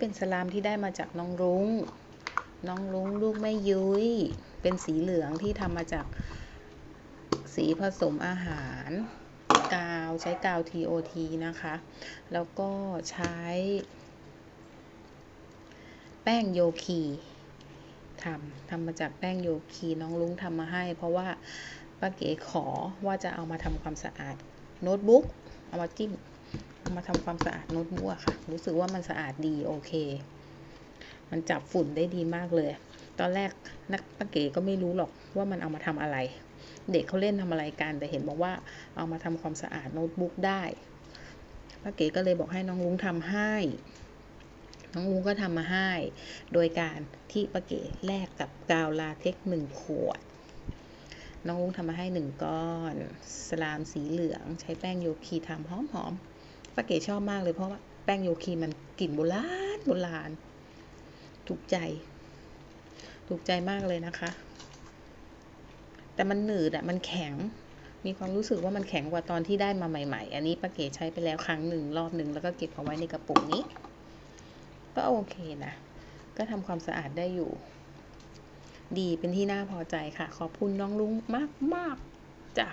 เป็นสลามที่ได้มาจากน้องรุง้ง น้องรุ้งลูกแม่ยุ้ย เป็นสีเหลืองที่ทำมาจากสีผสมอาหาร กาวใช้กาว TOT นะคะ แล้วก็ใช้ แป้งโยคีทำทำมาจากแป้งโยคีน้องลุงทำมาให้ เพราะว่าป้าเก๋ขอว่าจะเอามาทำความสะอาดโน้ตบุ๊กเอามาจิ้ม เอามาทำความสะอาดโน้ตบุ๊กค่ะ รู้สึกว่ามันสะอาดดีโอเค มันจับฝุ่นได้ดีมากเลย ตอนแรกนักป้าเก๋ก็ไม่รู้หรอกว่ามันเอามาทำอะไร เด็กเขาเล่นทำอะไรกันแต่เห็นบอกว่าเอามาทำความสะอาดโน้ตบุ๊กได้ป้าเก๋ก็เลยบอกให้น้องลุงทำให้ น้องลุงก็ทำมาให้ โดยการที่ป้าเก๋แลกกับกาวลาเทคหนึ่งขวด น้องลุงทำมาให้หนึ่งก้อน สลามสีเหลือง ใช้แป้งโยคีทำหอมหอมๆ ป้าเก๋ชอบมากเลยเพราะว่าแป้งโยคีมันกลิ่นโบราณโบราณ ถูกใจ ถูกใจมากเลยนะคะ แต่มันหนืดอะมันแข็ง มีความรู้สึกว่ามันแข็งกว่าตอนที่ได้มาใหม่ ๆ อันนี้ป้าเก๋ใช้ไปแล้วครั้งหนึ่งรอบหนึ่งแล้วก็เก็บเอาไว้ในกระปุกนี้ ก็โอเคนะ ก็ทำความสะอาดได้อยู่ ดีเป็นที่น่าพอใจค่ะ ขอบคุณน้องลุงมากมากๆจ้ะ